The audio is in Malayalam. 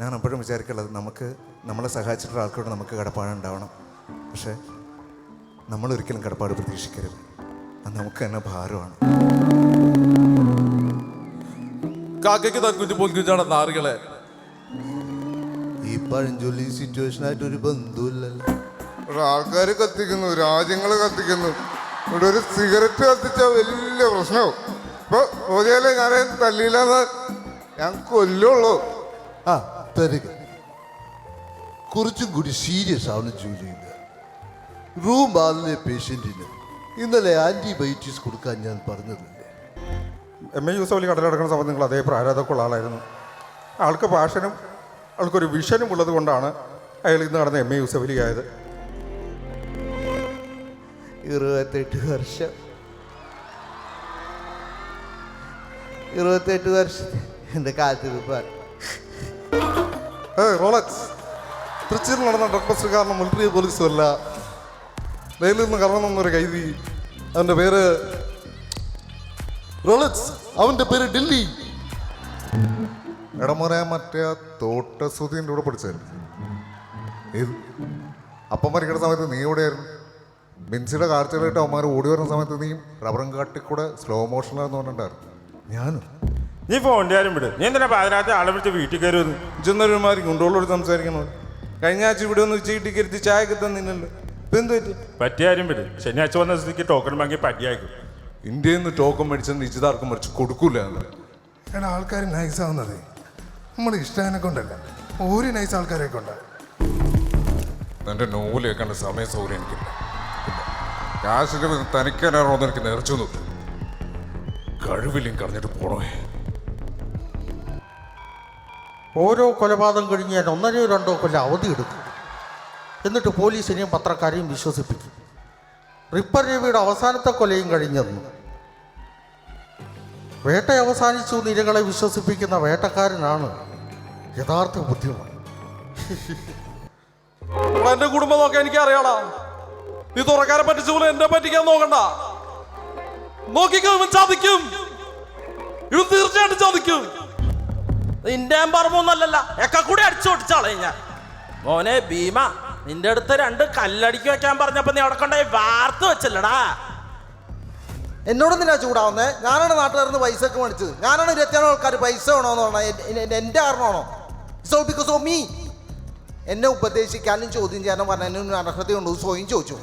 ഞാൻ എപ്പോഴും വിചാരിക്കുള്ളത് നമുക്ക് നമ്മളെ സഹായിച്ചിട്ടുള്ള ആൾക്കാരോട് നമുക്ക് കടപ്പാടുണ്ടാവണം പക്ഷേ നമ്മൾ ഒരിക്കലും കടപ്പാട് പ്രതീക്ഷിക്കരുത്. അത് നമുക്ക് തന്നെ ഭാരമാണ്. കാക്കയ്ക്ക് നാറുകളെ ഈ പഴഞ്ചൊല്ലി സിറ്റുവേഷനായിട്ട് ഒരു ബന്ധുവില്ലല്ലോ. ആൾക്കാർ കത്തിക്കുന്നു രാജ്യങ്ങൾ കത്തിക്കുന്നു. ഇവിടെ ഒരു സിഗരറ്റ് കത്തിച്ച വലിയ പ്രശ്നവും. ഇപ്പൊ ഓതിയാലേ ഞാൻ തല്ലിയില്ല ഞാൻ കൊല്ലുള്ളൂ. ആ തരിക കുറച്ചും കൂടി സീരിയസ് ആണ് റൂം ആളിലെ പേഷ്യന്റിന് ഇന്നലെ ആന്റിബയോട്ടിക്സ് കൊടുക്കാൻ ഞാൻ പറഞ്ഞതല്ലേ? എം എ യൂസഫലി കടലടക്കുന്ന സമയത്ത് നിങ്ങൾ അതേ പ്രാരാധക്കുള്ള ആളായിരുന്നു. ആൾക്ക് പാഷനും ആൾക്കൊരു വിഷനും ഉള്ളത് കൊണ്ടാണ് അയാൾ ഇന്ന് നടന്ന എം എ യൂസഫലി ആയത് ഇരുപത്തെട്ട് വർഷം. ഇരുപത്തെട്ട് വർഷം എന്റെ കാത്തിരിപ്പാണ്. ഏ റോളക്സ് തൃശ്ശൂരിൽ നടന്ന ഡ്രഗ് ബസ്റ്റ് കാരണം മിലിറ്ററി പോലീസും അല്ല നിന്ന് കറങ്ങുന്ന ഒരു കൈതി. അവന്റെ പേര് റോളക്സ്. അവന്റെ പേര് ഡില്ലി. ഇടമുറ മറ്റേ തോട്ട തോട്ടസുതിന്റെ കൂടെ പഠിച്ചായിരുന്നു. ഏത്? അപ്പം മരിക്കുന്ന സമയത്ത് നീ എവിടെയായിരുന്നു? ബിൻസിയുടെ കാഴ്ചകളായിട്ട് അവന്മാർ ഓടി വരുന്ന സമയത്ത് നീ റബ്ബറും കാട്ടിക്കൂടെ സ്ലോ മോഷനിലാന്ന് പറഞ്ഞിട്ടുണ്ടായിരുന്നു. ഞാനും? നീ ഫോണിന്റെ വിട്. നീ എന്തിനാ പാതിരാത്രി ആളെ വിളിച്ച് വീട്ടിൽ കയറുമെന്ന് ചെന്നൊരുമാതിരി കൊണ്ടോളോട് സംസാരിക്കണോ കഴിഞ്ഞ ആഴ്ച ഇവിടെ ഒന്ന് ഉച്ചയിട്ട് കരുത്തി ചായ തന്നില്ലല്ലോ. ഇപ്പം എന്ത് പറ്റി? പറ്റിയ കാര്യം വിട്. ശനിയാഴ്ച വന്ന സ്ഥിതിക്ക് ടോക്കൺ വാങ്ങി പടിയാക്കും ഇന്ത്യയിൽ നിന്ന് ടോക്കൺ മേടിച്ച നിശ്ചിതാർക്കും മേടിച്ച് കൊടുക്കൂല എന്ന്. എടാ ആൾക്കാർ നൈസ് ആവുന്നത്. നമ്മൾ ഇഷ്ടനെ കൊണ്ടല്ല. ഒരു നൈസ് ആൾക്കാരെ കൊണ്ടാണ് എന്റെ കേൾക്കേണ്ട സമയ സൗകര്യം എനിക്ക് കാശിന്റെ തനിക്കാനാണോ എനിക്ക് നേർച്ചു നോക്ക് കഴിവില്ലും കളഞ്ഞിട്ട് പോണോ? ഓരോ കൊലപാതകം കഴിഞ്ഞ് ഞാൻ ഒന്നരയോ രണ്ടോ കൊല്ലം അവധി എടുക്കും. എന്നിട്ട് പോലീസിനെയും പത്രക്കാരെയും വിശ്വസിപ്പിക്കും. റിപ്പർ രവിയുടെ അവസാനത്തെ കൊലയും കഴിഞ്ഞെന്നു. വേട്ട അവസാനിച്ചു നിരകളെ വിശ്വസിപ്പിക്കുന്ന വേട്ടക്കാരനാണ് യഥാർത്ഥ ബുദ്ധിമാൻ. എന്റെ കുടുംബം നോക്കാൻ എനിക്ക് അറിയാടാ നീ തുറക്കാരെ പറ്റിച്ചു പോലെ എന്നെ പറ്റിക്കാൻ നോക്കണ്ട. നോക്കിക്കോ ഇവൻ ചതിക്കും. ഇവൻ തീർച്ചയായിട്ടും ചതിക്കും. നിന്റെ പറമ്പൊന്നല്ലല്ല ഒക്കെ കൂടി അടിച്ചു പൊട്ടിച്ചാളെ ഞാൻ. മോനെ ഭീമ നിന്റെ അടുത്ത് രണ്ട് കല്ലടിക്ക് വെക്കാൻ പറഞ്ഞപ്പോ നീ അവിടെ വാർത്ത വെച്ചല്ലടാ. എന്നോട് നിന്നാ ചൂടാവുന്നേ? ഞാനാണ് നാട്ടുകാരിൽ നിന്ന് പൈസ ഒക്കെ മേടിച്ചത്. ഞാനാണ് ഇരുപത്തിയാറ് ആൾക്കാർ പൈസ വേണോന്ന് പറഞ്ഞാൽ എന്റെ കാരണമാണോ? സോ ബിക്കോസ് ഓഫ് മീ എന്നെ ഉപദേശിക്കാനും ചോദ്യം ചെയ്യാനും പറഞ്ഞതിനും അർഹതയുണ്ടോ സ്വയം ചോദിച്ചു